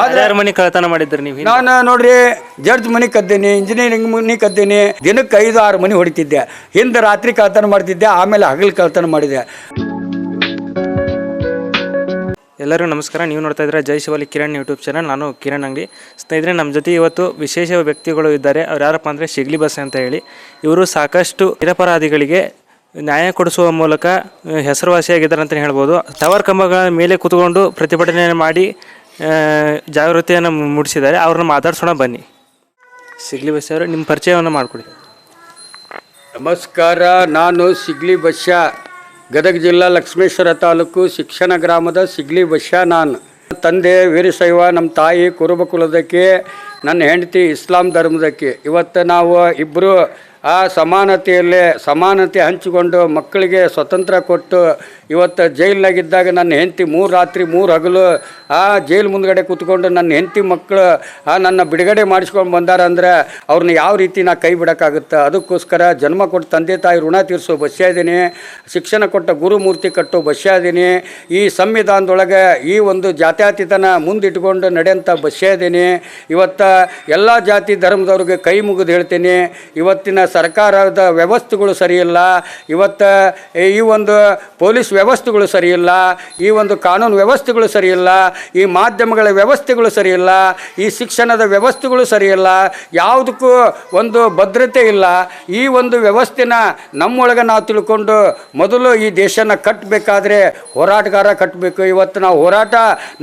ಆದ್ರೆ ಯಾರ ಮನೆ ಕಳ್ತನ ಮಾಡಿದ್ರಿ ನೀವು ನಾನು ನೋಡ್ರಿ ಜಡ್ಜ್ ಮನೆ ಕದ್ದೀನಿ ಇಂಜಿನಿಯರಿಂಗ್ ಮನೆ ಕದ್ದೀನಿ ದಿನಕ್ಕೆ ಐದು ಆರು ಮನೆ ಹೊಡಿತಿದ್ದೆ. ಹಿಂದೆ ರಾತ್ರಿ ಕಳ್ತನ ಮಾಡ್ತಿದ್ದೆ ಆಮೇಲೆ ಹಗಲು ಕಳ್ತನ ಮಾಡಿದೆ. ಎಲ್ಲರೂ ನಮಸ್ಕಾರ. ನೀವು ನೋಡ್ತಾ ಇದ್ರೆ ಜೈ ಶಿವಲಿ ಕಿರಣ್ ಯೂಟ್ಯೂಬ್ ಚಾನಲ್ ನಾನು ಕಿರಣ್ ಅಂಗಡಿ. ಸ್ನೇಹಿತರೆ ನಮ್ಮ ಜೊತೆ ಇವತ್ತು ವಿಶೇಷ ವ್ಯಕ್ತಿಗಳು ಇದ್ದಾರೆ. ಅವ್ರು ಯಾರಪ್ಪ ಅಂದರೆ ಶಿಗ್ಲಿ ಬಸ್ ಅಂತ ಹೇಳಿ. ಇವರು ಸಾಕಷ್ಟು ನಿರಪರಾಧಿಗಳಿಗೆ ನ್ಯಾಯ ಕೊಡಿಸುವ ಮೂಲಕ ಹೆಸರುವಾಸಿಯಾಗಿದ್ದಾರೆ ಅಂತಲೇ ಹೇಳ್ಬೋದು. ಟವರ್ ಕಂಬಗಳ ಮೇಲೆ ಕೂತ್ಕೊಂಡು ಪ್ರತಿಭಟನೆ ಮಾಡಿ ಜಾಗೃತಿಯನ್ನು ಮೂಡಿಸಿದ್ದಾರೆ. ಅವ್ರನ್ನ ಮಾತಾಡ್ಸೋಣ ಬನ್ನಿ. ಸಿಗ್ಲಿ ಬಸ್ ಅವರು ನಿಮ್ಮ ಪರಿಚಯವನ್ನು ಮಾಡಿಕೊಡಿ. ನಮಸ್ಕಾರ, ನಾನು ಸಿಗ್ಲಿ ಬಶ್ಯ ಗದಗ ಜಿಲ್ಲಾ ಲಕ್ಷ್ಮೇಶ್ವರ ತಾಲೂಕು ಶಿಕ್ಷಣ ಗ್ರಾಮದ ಸಿಗ್ಲಿ ಬಶ್ಯ ನಾನು. ತಂದೆ ವೀರಶೈವ ನಮ್ಮ ತಾಯಿ ಕುರುಬ ಕುಲದಕ್ಕೆ ನನ್ನ ಹೆಂಡತಿ ಇಸ್ಲಾಂ ಧರ್ಮದಕ್ಕೆ ಇವತ್ತು ನಾವು ಇಬ್ಬರು ಆ ಸಮಾನತೆಯಲ್ಲೇ ಸಮಾನತೆ ಹಂಚಿಕೊಂಡು ಮಕ್ಕಳಿಗೆ ಸ್ವತಂತ್ರ ಕೊಟ್ಟು ಇವತ್ತು ಜೈಲ್ನಾಗಿದ್ದಾಗ ನನ್ನ ಹೆಂಡತಿ ಮೂರು ರಾತ್ರಿ ಮೂರು ಹಗಲು ಆ ಜೈಲ್ ಮುಂದ್ಗಡೆ ಕೂತ್ಕೊಂಡು ನನ್ನ ಹೆಂಡತಿ ಮಕ್ಕಳು ಆ ನನ್ನ ಬಿಡುಗಡೆ ಮಾಡಿಸ್ಕೊಂಡು ಬಂದಾರಂದ್ರೆ ಅವ್ರನ್ನ ಯಾವ ರೀತಿ ನಾ ಕೈ ಬಿಡೋಕ್ಕಾಗುತ್ತೆ? ಅದಕ್ಕೋಸ್ಕರ ಜನ್ಮ ಕೊಟ್ಟು ತಂದೆ ತಾಯಿ ಋಣ ತೀರಿಸೋ ಬಸ್ಯ ಶಿಕ್ಷಣ ಕೊಟ್ಟ ಗುರುಮೂರ್ತಿ ಕಟ್ಟೋ ಬಸ್ಯ ಈ ಸಂವಿಧಾನದೊಳಗೆ ಈ ಒಂದು ಜಾತ್ಯಾತೀತನ ಮುಂದಿಟ್ಕೊಂಡು ನಡೆಯಂಥ ಬಸ್ಯ ಇವತ್ತು ಎಲ್ಲ ಜಾತಿ ಧರ್ಮದವ್ರಿಗೆ ಕೈ ಮುಗಿದು ಹೇಳ್ತೀನಿ. ಇವತ್ತಿನ ಸರ್ಕಾರದ ವ್ಯವಸ್ಥೆಗಳು ಸರಿಯಿಲ್ಲ. ಇವತ್ತು ಈ ಒಂದು ಪೊಲೀಸ್ ವ್ಯವಸ್ಥೆಗಳು ಸರಿಯಿಲ್ಲ. ಈ ಒಂದು ಕಾನೂನು ವ್ಯವಸ್ಥೆಗಳು ಸರಿಯಿಲ್ಲ. ಈ ಮಾಧ್ಯಮಗಳ ವ್ಯವಸ್ಥೆಗಳು ಸರಿಯಿಲ್ಲ. ಈ ಶಿಕ್ಷಣದ ವ್ಯವಸ್ಥೆಗಳು ಸರಿಯಿಲ್ಲ. ಯಾವುದಕ್ಕೂ ಒಂದು ಭದ್ರತೆ ಇಲ್ಲ. ಈ ಒಂದು ವ್ಯವಸ್ಥೆನ ನಮ್ಮೊಳಗೆ ನಾವು ತಿಳ್ಕೊಂಡು ಮೊದಲು ಈ ದೇಶನ ಕಟ್ಟಬೇಕಾದ್ರೆ ಹೋರಾಟಗಾರ ಕಟ್ಟಬೇಕು ಇವತ್ತು ನಾವು ಹೋರಾಟ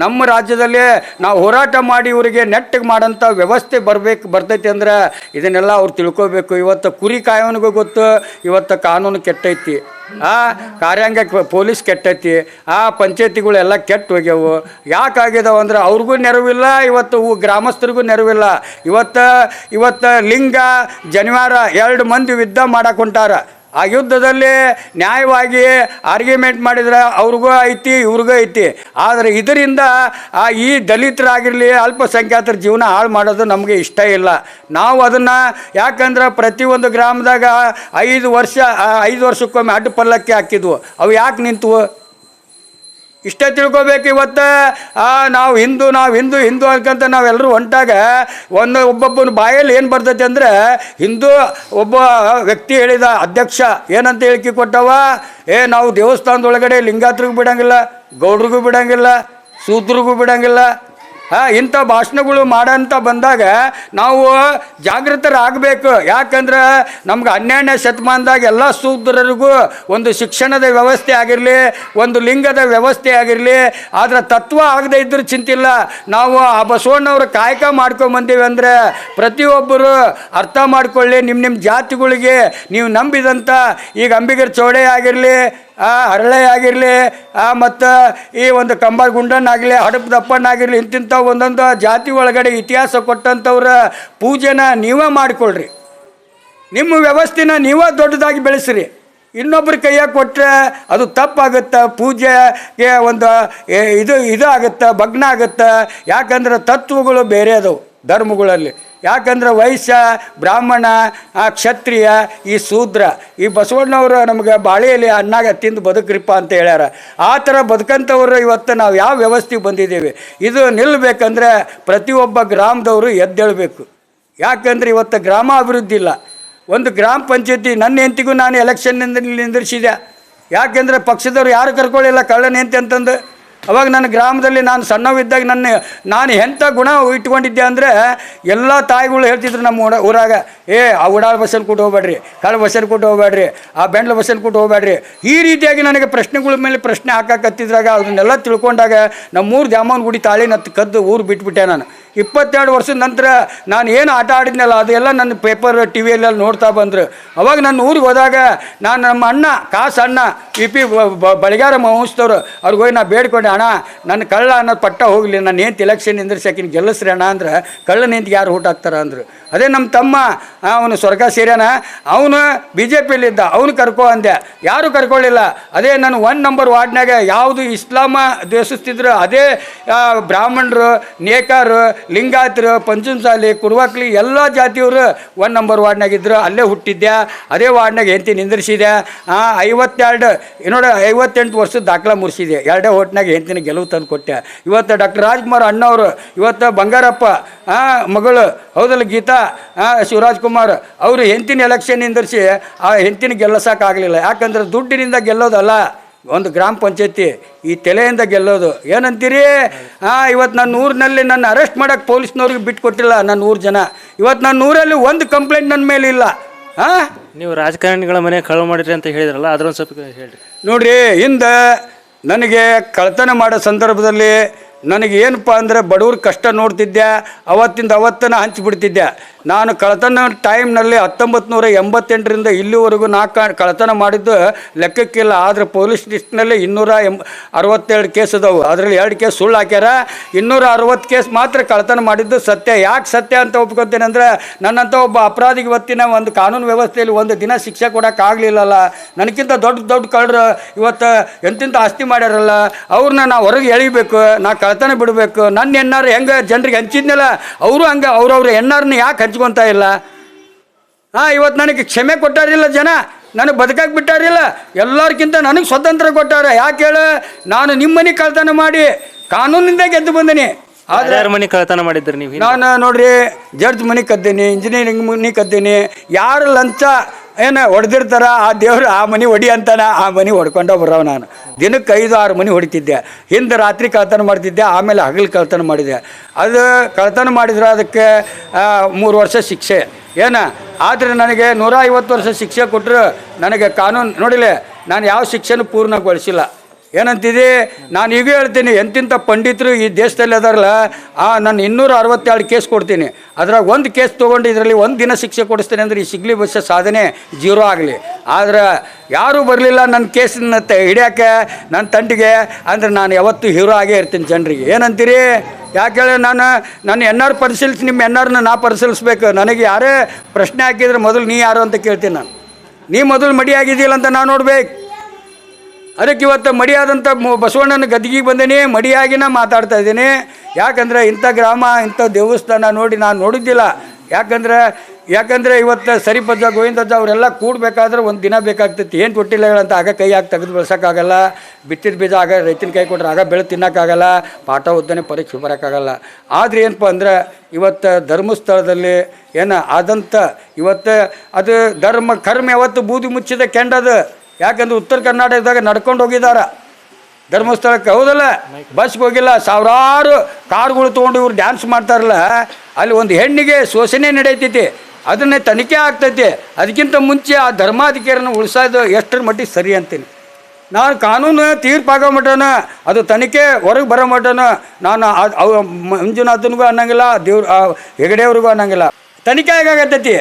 ನಮ್ಮ ರಾಜ್ಯದಲ್ಲೇ ನಾವು ಹೋರಾಟ ಮಾಡಿ ಇವರಿಗೆ ನೆಟ್ಟಿಗೆ ಮಾಡೋಂಥ ವ್ಯವಸ್ಥೆ ಬರಬೇಕು, ಬರ್ತೈತಿ ಅಂದ್ರೆ ಇದನ್ನೆಲ್ಲ ಅವ್ರು ತಿಳ್ಕೊಬೇಕು. ಇವತ್ತು ಕುರಿ ಕಾಯೋನಿಗೂ ಗೊತ್ತು, ಇವತ್ತು ಕಾನೂನು ಕೆಟ್ಟೈತಿ. ಆ, ಕಾರ್ಯಾಂಗ ಪೊಲೀಸ್ ಕೆಟ್ಟೈತಿ. ಆ, ಪಂಚಾಯತಿಗಳೆಲ್ಲ ಕೆಟ್ಟು ಹೋಗ್ಯವು. ಯಾಕಾಗ್ಯದವು ಅಂದ್ರೆ ಅವ್ರಿಗೂ ನೆರವಿಲ್ಲ, ಇವತ್ತು ಗ್ರಾಮಸ್ಥರಿಗೂ ನೆರವಿಲ್ಲ. ಇವತ್ತು ಇವತ್ತು ಲಿಂಗ, ಜನಿವಾರ ಎರಡು ಮಂದಿ ಯುದ್ಧ ಮಾಡಕ್ಕೆ ಹೊಂಟಾರ. ಆ ಯುದ್ಧದಲ್ಲಿ ನ್ಯಾಯವಾಗಿ ಆರ್ಗ್ಯುಮೆಂಟ್ ಮಾಡಿದ್ರೆ ಅವ್ರಿಗೂ ಐತಿ, ಇವ್ರಿಗೂ ಐತಿ. ಆದರೆ ಇದರಿಂದ ಈ ದಲಿತರಾಗಿರಲಿ, ಅಲ್ಪಸಂಖ್ಯಾತರ ಜೀವನ ಹಾಳು ಮಾಡೋದು ನಮಗೆ ಇಷ್ಟ ಇಲ್ಲ. ನಾವು ಅದನ್ನು ಯಾಕಂದ್ರೆ ಪ್ರತಿಯೊಂದು ಗ್ರಾಮದಾಗ ಐದು ವರ್ಷ ಐದು ವರ್ಷಕ್ಕೊಮ್ಮೆ ಅಡ್ಡ ಪಲ್ಲಕ್ಕಿ ಹಾಕಿದ್ವು. ಅವು ಯಾಕೆ ನಿಂತವು? ಇಷ್ಟೇ ತಿಳ್ಕೊಬೇಕು ಇವತ್ತು. ನಾವು ಹಿಂದೂ ನಾವು ಹಿಂದೂ ಹಿಂದೂ ಅನ್ಕಂತ ನಾವೆಲ್ಲರೂ ಹೊಂಟಾಗ ಒಂದು ಒಬ್ಬೊಬ್ಬನ ಬಾಯಲ್ಲಿ ಏನು ಬರ್ತೈತೆ ಅಂದರೆ ಹಿಂದೂ ಒಬ್ಬ ವ್ಯಕ್ತಿ ಹೇಳಿದ, ಅಧ್ಯಕ್ಷ, ಏನಂತ ಹೇಳಿಕೆ ಕೊಟ್ಟವ? ಏ, ನಾವು ದೇವಸ್ಥಾನದೊಳಗಡೆ ಲಿಂಗಾತ್ರಿಗೂ ಬಿಡೋಂಗಿಲ್ಲ, ಗೌಡ್ರಿಗೂ ಬಿಡೋಂಗಿಲ್ಲ ಸೂದ್ರಿಗೂ ಬಿಡಂಗಿಲ್ಲ ಹಾಂ, ಇಂಥ ಭಾಷಣಗಳು ಮಾಡಂತ ಬಂದಾಗ ನಾವು ಜಾಗೃತರಾಗಬೇಕು. ಯಾಕಂದ್ರೆ ನಮ್ಗೆ ಹನ್ನೆರಡನೇ ಶತಮಾನದಾಗ ಎಲ್ಲ ಸೂದ್ರರಿಗೂ ಒಂದು ಶಿಕ್ಷಣದ ವ್ಯವಸ್ಥೆ ಆಗಿರಲಿ, ಒಂದು ಲಿಂಗದ ವ್ಯವಸ್ಥೆ ಆಗಿರಲಿ, ಆದರೆ ತತ್ವ ಆಗದೆ ಇದ್ರೂ ಚಿಂತಿಲ್ಲ. ನಾವು ಆ ಬಸವಣ್ಣವ್ರ ಕಾಯಕ ಮಾಡ್ಕೊಂಬಂದೀವಿ ಅಂದರೆ ಪ್ರತಿಯೊಬ್ಬರು ಅರ್ಥ ಮಾಡ್ಕೊಳ್ಳಿ ನಿಮ್ಮ ನಿಮ್ಮ ಜಾತಿಗಳಿಗೆ ನೀವು ನಂಬಿದಂಥ ಈಗ ಅಂಬಿಗರ ಚೌಡೆ ಆಗಿರಲಿ ಆ ಹರಳೆ ಆಗಿರಲಿ, ಆ ಮತ್ತು ಈ ಒಂದು ಕಂಬಳ ಗುಂಡನ್ನಾಗಲಿ, ಹಡಪ್ ದಪ್ಪನಾಗಿರಲಿ ಇಂತಿಂಥ ಒಂದೊಂದು ಜಾತಿ ಒಳಗಡೆ ಇತಿಹಾಸ ಕೊಟ್ಟಂಥವ್ರ ಪೂಜೆನ ನೀವೇ ಮಾಡಿಕೊಳ್ರಿ. ನಿಮ್ಮ ವ್ಯವಸ್ಥೆನ ನೀವೇ ದೊಡ್ಡದಾಗಿ ಬೆಳೆಸ್ರಿ. ಇನ್ನೊಬ್ಬರ ಕೈಯಾಗ ಕೊಟ್ಟರೆ ಅದು ತಪ್ಪಾಗುತ್ತೆ, ಪೂಜೆಗೆ ಒಂದು ಇದು ಇದು ಆಗುತ್ತೆ ಭಗ್ನ ಆಗುತ್ತೆ. ಯಾಕಂದ್ರೆ ತತ್ವಗಳು ಬೇರೆ ಅದಾವು. ಧರ್ಮಗಳಲ್ಲಿ. ಯಾಕಂದ್ರೆ ವೈಶ್ಯ ಬ್ರಾಹ್ಮಣ ಆ, ಕ್ಷತ್ರಿಯ ಈ ಶೂದ್ರ ಈ ಬಸವಣ್ಣವರು ನಮಗೆ ಬಾಳೆಯಲ್ಲಿ ಅನ್ನಾಗ ತಿಂದು ಬದುಕ್ರಿಪ್ಪ ಅಂತ ಹೇಳ್ಯಾರ. ಆ ಥರ ಬದುಕಂಥವ್ರು ಇವತ್ತು ನಾವು ಯಾವ ವ್ಯವಸ್ಥೆಗೆ ಬಂದಿದ್ದೀವಿ? ಇದು ನಿಲ್ಲಬೇಕಂದ್ರೆ ಪ್ರತಿಯೊಬ್ಬ ಗ್ರಾಮದವರು ಎದ್ದೇಳಬೇಕು. ಯಾಕಂದ್ರೆ ಇವತ್ತು ಗ್ರಾಮ ಅಭಿವೃದ್ಧಿ ಇಲ್ಲ. ಒಂದು ಗ್ರಾಮ ಪಂಚಾಯತಿ ನನ್ನ ಹೆಂತಿಗೂ ನಾನು ಎಲೆಕ್ಷನ್ನಿಂದ ನಿಂದಿರಿಸಿದೆ. ಯಾಕೆಂದರೆ ಪಕ್ಷದವ್ರು ಯಾರು ಕರ್ಕೊಳ್ಳಿಲ್ಲ ಕಳ್ಳನ ಹೆಂಡತಿ ಅಂತಂದು. ಅವಾಗ ನನ್ನ ಗ್ರಾಮದಲ್ಲಿ ನಾನು ಸಣ್ಣವಿದ್ದಾಗ ನನ್ನ, ನಾನು ಎಂಥ ಗುಣ ಇಟ್ಕೊಂಡಿದ್ದೆ ಅಂದರೆ ಎಲ್ಲ ತಾಯಿಗಳು ಹೇಳ್ತಿದ್ರು ನಮ್ಮ ಊರ ಊರಾಗ, ಏ, ಆ ಉಡಾಳ ಬಸ್ಸಲ್ಲಿ ಕೊಟ್ಟು ಹೋಗ್ಬೇಡ್ರಿ, ಕಳ ಬಸ್ಸಲ್ಲಿ ಕೊಟ್ಟು ಹೋಗ್ಬೇಡ್ರಿ, ಆ ಬೆಂಡ್ಲ ಬಸ್ಸಲ್ಲಿ ಕೊಟ್ಟು ಹೋಗ್ಬೇಡ್ರಿ. ಈ ರೀತಿಯಾಗಿ ನನಗೆ ಪ್ರಶ್ನೆಗಳ ಮೇಲೆ ಪ್ರಶ್ನೆ ಹಾಕಕತ್ತಿದ್ರಾಗ ಅದನ್ನೆಲ್ಲ ತಿಳ್ಕೊಂಡಾಗ ನಮ್ಮೂರು ದ್ಯಾಮವ್ವನ ಗುಡಿ ತಾಳಿನ ಕದ್ದು ಊರು ಬಿಟ್ಬಿಟ್ಟೆ ನಾನು. ಇಪ್ಪತ್ತೆರಡು ವರ್ಷದ ನಂತರ ನಾನು ಏನು ಆಟ ಆಡಿದ್ನಲ್ಲ, ಅದೆಲ್ಲ ನನ್ನ ಪೇಪರ್ ಟಿ ವಿಯಲ್ಲೆಲ್ಲ ನೋಡ್ತಾ ಬಂದರು. ಅವಾಗ ನನ್ನ ಊರಿಗೆ ಹೋದಾಗ ನಾನು ನಮ್ಮ ಅಣ್ಣ ಕಾಸು ಅಣ್ಣ ಪಿ ಪಿ ಬಳಿಗಾರ ಮಹೋತ್ಸವರು, ಅವ್ರಿಗೆ ಹೋಗಿ ನಾ ಬೇಡ್ಕೊಂಡೆ, ಅಣ್ಣ, ನನ್ನ ಕಳ್ಳ ಅನ್ನೋದು ಪಟ್ಟ ಹೋಗಲಿ ನಾನು ಏನು ಎಲೆಕ್ಷನ್ ನಿಂದ್ರಿಸಾಕಿನ ಗೆಲ್ಲಿಸ್ರಿ ಅಣ್ಣ ಅಂದ್ರೆ ಕಳ್ಳ ನಿಂತು ಯಾರು ಊಟ ಹಾಕ್ತಾರ ಅಂದರು. ಅದೇ ನಮ್ಮ ತಮ್ಮ ಅವನು ಸ್ವರ್ಗ ಸೇರ್ಯಾನ, ಅವನು ಬಿ ಜೆ ಪಿಯಲ್ಲಿದ್ದ ಅವನು ಕರ್ಕೊ ಅಂದೆ. ಯಾರೂ ಕರ್ಕೊಳ್ಳಿಲ್ಲ ಅದೇ ನಾನು ಒನ್ ನಂಬರ್ ವಾರ್ಡ್ನಾಗ ಯಾವುದು ಇಸ್ಲಾಮ ದ್ವೇಷಿಸ್ತಿದ್ರು ಅದೇ ಬ್ರಾಹ್ಮಣರು, ನೇಕಾರು ಲಿಂಗಾಯತರು ಪಂಚಮಸಾಲಿ ಕುರುವಾಕ್ಲಿ ಎಲ್ಲ ಜಾತಿಯವರು ಒನ್ ನಂಬರ್ ವಾರ್ಡ್ನಾಗಿದ್ರು ಅಲ್ಲೇ ಹುಟ್ಟಿದ್ದೆ ಅದೇ ವಾರ್ಡ್ನಾಗ ಹೆಂಡತಿ ನಿಂದ್ರಿಸಿದೆ ಐವತ್ತೆರಡು ನೋಡ, ಐವತ್ತೆಂಟು ವರ್ಷದ ದಾಖಲೆ ಮುರಿಸಿದೆ ಎರಡೇ ಓಟ್ನಾಗ ಹೆಂಡತಿನ ಗೆಲುವು ತಂದು ಕೊಟ್ಟೆ ಇವತ್ತು ಡಾಕ್ಟರ್ ರಾಜ್ಕುಮಾರ್ ಅಣ್ಣವರು, ಇವತ್ತು ಬಂಗಾರಪ್ಪ ಮಗಳು, ಹೌದಲ್ಲ ಗೀತಾ? ಶಿವರಾಜ್ ಕುಮಾರ್ ಅವರು ಹೆಂಡತಿನ ಎಲೆಕ್ಷನ್ ನಿಂದಿರಿಸಿ ಆ ಹೆಂಡತಿನ ಗೆಲ್ಲಿಸೋಕ್ಕಾಗಲಿಲ್ಲ ಯಾಕಂದ್ರೆ ದುಡ್ಡಿನಿಂದ ಗೆಲ್ಲೋದಲ್ಲ. ಒಂದು ಗ್ರಾಮ ಪಂಚಾಯತಿ ಈ ತಲೆಯಿಂದ ಗೆಲ್ಲೋದು. ಏನಂತೀರಿ? ಹಾಂ ಇವತ್ತು ನನ್ನ ಊರಿನಲ್ಲಿ ನನ್ನ ಅರೆಸ್ಟ್ ಮಾಡೋಕ್ಕೆ ಪೊಲೀಸ್ನವ್ರಿಗೆ ಬಿಟ್ಟು ಕೊಟ್ಟಿಲ್ಲ ನನ್ನ ಊರು ಜನ. ಇವತ್ತು ನನ್ನ ಊರಲ್ಲಿ ಒಂದು ಕಂಪ್ಲೇಂಟ್ ನನ್ನ ಮೇಲೆ ಇಲ್ಲ. ಹಾಂ ನೀವು ರಾಜಕಾರಣಿಗಳ ಮನೆ ಕಳವು ಮಾಡಿರಿ ಅಂತ ಹೇಳಿದ್ರಲ್ಲ ಅದ್ರೊಂದು ಸ್ವಲ್ಪ ಹೇಳ್ರಿ. ನೋಡ್ರಿ ಹಿಂದೆ ನನಗೆ ಕಳ್ತನ ಮಾಡೋ ಸಂದರ್ಭದಲ್ಲಿ ನನಗೆ ಏನಪ್ಪ ಅಂದರೆ ಬಡವ್ರ ಕಷ್ಟ ನೋಡ್ತಿದ್ದೆ, ಅವತ್ತಿಂದ ಅವತ್ತನ್ನು ಹಂಚಿಬಿಡ್ತಿದ್ದೆ. ನಾನು ಕಳತನ ಟೈಮ್ನಲ್ಲಿ ಹತ್ತೊಂಬತ್ತು ನೂರ ಎಂಬತ್ತೆಂಟರಿಂದ ಇಲ್ಲಿವರೆಗೂ ನಾಲ್ಕು ಕಳತನ ಮಾಡಿದ್ದು ಲೆಕ್ಕಕ್ಕಿಲ್ಲ. ಆದರೆ ಪೊಲೀಸ್ ಲಿಸ್ಟ್ನಲ್ಲಿ ಇನ್ನೂರ ಎಂ ಅರವತ್ತೆರಡು ಕೇಸ್ ಅದಾವು ಅದರಲ್ಲಿ ಎರಡು ಕೇಸ್ ಸುಳ್ಳು ಹಾಕ್ಯಾರ. ಇನ್ನೂರ ಅರವತ್ತು ಕೇಸ್ ಮಾತ್ರ ಕಳತನ ಮಾಡಿದ್ದು ಸತ್ಯ. ಯಾಕೆ ಸತ್ಯ ಅಂತ ಒಪ್ಕೊತೇನೆ ಅಂದರೆ ನನ್ನಂಥ ಒಬ್ಬ ಅಪರಾಧಿಗೆ ಇವತ್ತಿನ ಒಂದು ಕಾನೂನು ವ್ಯವಸ್ಥೆಯಲ್ಲಿ ಒಂದು ದಿನ ಶಿಕ್ಷೆ ಕೊಡೋಕ್ಕಾಗಲಿಲ್ಲಲ್ಲ ನನಗಿಂತ ದೊಡ್ಡ ದೊಡ್ಡ ಕಳ್ಳರು ಇವತ್ತು ಎಂತಿಂತ ಆಸ್ತಿ ಮಾಡ್ಯಾರಲ್ಲ. ಅವ್ರನ್ನ ನಾ ಹೊರಗೆ ಎಳಿಬೇಕು. ನಾ ಕಳ್ತನ ಬಿಡಬೇಕು. ನನ್ನ ಎನ್ನಾರು ಹೆಂಗೆ ಜನರಿಗೆ ಹಂಚಿದ್ನಲ್ಲ ಅವರು ಹಂಗೆ ಅವ್ರವ್ರ ಎನ್ನಾರನ್ನ ಯಾಕೆ ಹಂಚ್ಕೊತಾ ಇಲ್ಲ? ಹಾಂ ಇವತ್ತು ನನಗೆ ಕ್ಷಮೆ ಕೊಟ್ಟಾರಿಲ್ಲ ಜನ ನನಗೆ ಬದುಕಕ್ಕೆ ಬಿಟ್ಟಾರಿಲ್ಲ. ಎಲ್ಲರಿಗಿಂತ ನನಗೆ ಸ್ವತಂತ್ರ ಕೊಟ್ಟಾರ. ಯಾಕೆ ಹೇಳ? ನಾನು ನಿಮ್ಮ ಮನೆ ಕಳ್ತನ ಮಾಡಿ ಕಾನೂನಿಂದ ಗೆದ್ದು ಬಂದೀನಿ. ಆದರೆ ಯಾರ ಮನೆ ಕಳ್ತನ ಮಾಡಿದ್ರಿ ನೀವು? ನಾನು ನೋಡ್ರಿ ಜಡ್ಜ್ ಮನೆ ಕದ್ದೀನಿ ಇಂಜಿನಿಯರಿಂಗ್ ಮನೆ ಕದ್ದೀನಿ. ಯಾರು ಲಂಚ ಏನು ಹೊಡೆದಿರ್ತಾರ? ಆ ದೇವ್ರು ಆ ಮನೆ ಹೊಡಿ ಅಂತಾನ? ಆ ಮನೆ ಹೊಡ್ಕೊಂಡು ಬರೋ ನಾನು. ದಿನಕ್ಕೆ ಐದು ಆರು ಮನೆ ಹೊಡಿತಿದ್ದೆ. ಹಿಂದೆ ರಾತ್ರಿ ಕಳ್ತನ ಮಾಡ್ತಿದ್ದೆ, ಆಮೇಲೆ ಹಗಲು ಕಳ್ತನ ಮಾಡಿದೆ. ಅದು ಕಳ್ತನ ಮಾಡಿದ್ರೆ ಅದಕ್ಕೆ ಮೂರು ವರ್ಷ ಶಿಕ್ಷೆ. ಏನ? ಆದರೆ ನನಗೆ ನೂರ ಐವತ್ತು ವರ್ಷ ಶಿಕ್ಷೆ ಕೊಟ್ಟರು ನನಗೆ ಕಾನೂನು, ನೋಡಿಲೆ, ನಾನು ಯಾವ ಶಿಕ್ಷೆನೂ ಪೂರ್ಣಗೊಳಿಸಿಲ್ಲ. ಏನಂತಿದೆ? ನಾನು ಈಗ ಹೇಳ್ತೀನಿ ಎಂತಿಂಥ ಪಂಡಿತರು ಈ ದೇಶದಲ್ಲಿ ಅದಾರಲ್ಲ, ಆ ನಾನು ಇನ್ನೂರ ಅರವತ್ತೆರಡು ಕೇಸ್ ಕೊಡ್ತೀನಿ. ಅದ್ರಾಗ ಒಂದು ಕೇಸ್ ತೊಗೊಂಡು ಇದರಲ್ಲಿ ಒಂದು ದಿನ ಶಿಕ್ಷೆ ಕೊಡಿಸ್ತೀನಿ ಅಂದರೆ ಈ ಸಿಗ್ಲಿ ಬಸ್ಸ ಸಾಧನೆ ಜೀರೋ ಆಗಲಿ. ಆದ್ರೆ ಯಾರೂ ಬರಲಿಲ್ಲ ನನ್ನ ಕೇಸನ್ನ ತ ನನ್ನ ತಂಡಿಗೆ, ಅಂದರೆ ನಾನು ಯಾವತ್ತೂ ಹೀರೋ ಆಗೇ ಇರ್ತೀನಿ ಜನರಿಗೆ. ಏನಂತೀರಿ? ಯಾಕೆ ನಾನು ನಾನು ಎನ್ ಆರ್ ಪರಿಶೀಲಿಸಿ, ನಿಮ್ಮ ಎನ್ ಆರ್ನ ನಾ ಪರಿಶೀಲಿಸ್ಬೇಕು. ನನಗೆ ಯಾರೇ ಪ್ರಶ್ನೆ ಹಾಕಿದ್ರೆ ಮೊದಲು ನೀ ಯಾರು ಅಂತ ಕೇಳ್ತೀನಿ ನಾನು. ನೀ ಮೊದಲು ಮಡಿ ಆಗಿದ್ದೀಲ್ಲ ಅಂತ ನಾನು ನೋಡ್ಬೇಕು. ಅದಕ್ಕೆ ಇವತ್ತು ಮಡಿಯಾದಂಥ ಬಸವಣ್ಣನ ಗದ್ದಿಗೆ ಬಂದೇನಿ ಮಡಿಯಾಗಿನ ಮಾತಾಡ್ತಾ ಇದ್ದೀನಿ. ಯಾಕಂದರೆ ಇಂಥ ಗ್ರಾಮ, ಇಂಥ ದೇವಸ್ಥಾನ ನೋಡಿ ನಾನು ನೋಡಿದ್ದಿಲ್ಲ. ಯಾಕಂದ್ರೆ, ಯಾಕಂದರೆ ಇವತ್ತು ಸರಿಪಜ್ಜ ಗೋವಿಂದಜ್ಜ ಅವರೆಲ್ಲ ಕೂಡಬೇಕಾದ್ರೆ ಒಂದು ದಿನ ಬೇಕಾಗ್ತೈತಿ. ಏನು ತೊಟ್ಟಿಲ್ಲಗಳಂತ ಆಗ ಕೈ ಹಾಕಿ ತೆಗೆದು ಬೆಳೆಸೋಕ್ಕಾಗಲ್ಲ. ಬಿತ್ತಿದ ಬೀಜ ಆಗ ರೈತನ ಕೈ ಕೊಟ್ಟರೆ ಆಗ ಬೆಳೆ ತಿನ್ನೋಕ್ಕಾಗಲ್ಲ. ಪಾಠ ಉದ್ದನೆ ಪರೀಕ್ಷೆ ಬರೋಕ್ಕಾಗಲ್ಲ. ಆದರೆ ಏನಪ್ಪ ಅಂದ್ರೆ ಇವತ್ತು ಧರ್ಮಸ್ಥಳದಲ್ಲಿ ಏನು ಆದಂಥ ಇವತ್ತು ಅದು ಧರ್ಮ, ಕರ್ಮ ಯಾವತ್ತು ಬೂದಿ ಮುಚ್ಚಿದ ಕೆಂಡದು ಯಾಕಂದ್ರೆ ಉತ್ತರ ಕರ್ನಾಟಕದಾಗ ನಡ್ಕೊಂಡು ಹೋಗಿದಾರ ಧರ್ಮಸ್ಥಳಕ್ಕೆ ಹೌದಲ್ಲ? ಬಸ್ಗೆ ಹೋಗಿಲ್ಲ. ಸಾವಿರಾರು ಕಾರ್ಗಳು ತೊಗೊಂಡು ಇವ್ರು ಡ್ಯಾನ್ಸ್ ಮಾಡ್ತಾರಲ್ಲ, ಅಲ್ಲಿ ಒಂದು ಹೆಣ್ಣಿಗೆ ಶೋಷಣೆ ನಡೆಯತೈತಿ ಅದನ್ನೇ ತನಿಖೆ ಆಗ್ತೈತಿ. ಅದಕ್ಕಿಂತ ಮುಂಚೆ ಆ ಧರ್ಮಾಧಿಕಾರನ ಉಳಿಸೋದು ಎಷ್ಟರ ಮಟ್ಟಿಗೆ ಸರಿ ಅಂತೀನಿ. ನಾನು ಕಾನೂನು ತೀರ್ಪಾಗೋ ಮಟ್ಟನ, ಅದು ತನಿಖೆ ಹೊರಗೆ ಬರೋ ಮಟ್ಟನ, ನಾನು ಅವ ಮಂಜುನಾಥನಿಗೂ ಅನ್ನಂಗಿಲ್ಲ, ದೇವ್ರ ಹೆಗಡೆಯವ್ರಿಗೂ ಅನ್ನಂಗಿಲ್ಲ. ತನಿಖೆ ಹೇಗಾಗತ್ತೈತಿ?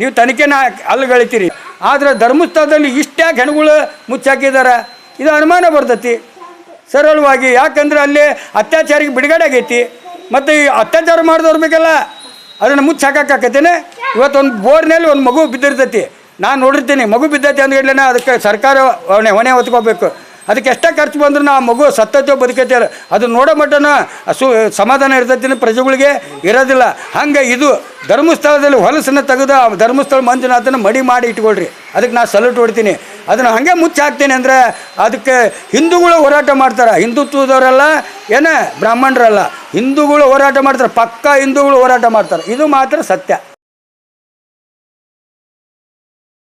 ನೀವು ತನಿಖೆನ ಅಲ್ಲಗಳಿತೀರಿ ಆದರೆ ಧರ್ಮಸ್ಥಳದಲ್ಲಿ ಇಷ್ಟ್ಯಾಕೆ ಹೆಣ್ಗಳು ಮುಚ್ಚಾಕಿದ್ದಾರೆ. ಇದು ಅನುಮಾನ ಬರ್ತೈತಿ. ಸರಳವಾಗಿ, ಯಾಕಂದ್ರೆ ಅಲ್ಲಿ ಅತ್ಯಾಚಾರಿಗೆ ಬಿಡುಗಡೆ ಆಗೈತಿ. ಮತ್ತು ಈ ಅತ್ಯಾಚಾರ ಮಾಡಿದವ್ರು ಬೇಕಲ್ಲ ಅದನ್ನು ಮುಚ್ಚಿ ಇವತ್ತೊಂದು ಇವತ್ತು ಒಂದು ಬೋರ್ನಲ್ಲಿ ಒಂದು ಮಗು ಬಿದ್ದಿರ್ತೈತಿ. ನಾನು ನೋಡಿರ್ತೀನಿ, ಮಗು ಬಿದ್ದೈತಿ ಅಂದ್ಗಡ್ಲೇನೆ ಅದಕ್ಕೆ ಸರ್ಕಾರ ಹೊಣೆ ಹೊಣೆ ಹೊತ್ಕೋಬೇಕು. ಅದಕ್ಕೆ ಎಷ್ಟೇ ಖರ್ಚು ಬಂದರೂ ಆ ಮಗು ಸತ್ತೈತೋ ಬದುಕೈತೆ ಅದು ನೋಡೋ ಮಟ್ಟನ ಸು ಸಮಾಧಾನ ಇರ್ತೈತಿ ಪ್ರಜೆಗಳಿಗೆ, ಇರೋದಿಲ್ಲ. ಹಂಗೆ ಇದು ಧರ್ಮಸ್ಥಳದಲ್ಲಿ ಹೊಲಸನ್ನು ತೆಗೆದು ಆ ಧರ್ಮಸ್ಥಳ ಮಂಜುನಾಥನ ಮಡಿ ಮಾಡಿ ಇಟ್ಕೊಳ್ರಿ. ಅದಕ್ಕೆ ನಾನು ಸಲ್ಯೂಟ್ ಹೊಡ್ತೀನಿ. ಅದನ್ನು ಹಾಗೆ ಮುಚ್ಚಿ ಹಾಕ್ತೀನಿ ಅಂದರೆ ಅದಕ್ಕೆ ಹಿಂದೂಗಳು ಹೋರಾಟ ಮಾಡ್ತಾರೆ. ಹಿಂದುತ್ವದವರೆಲ್ಲ, ಏನೇ ಬ್ರಾಹ್ಮಣರಲ್ಲ. ಹಿಂದೂಗಳು ಹೋರಾಟ ಮಾಡ್ತಾರೆ. ಪಕ್ಕಾ ಹಿಂದೂಗಳು ಹೋರಾಟ ಮಾಡ್ತಾರೆ. ಇದು ಮಾತ್ರ ಸತ್ಯ.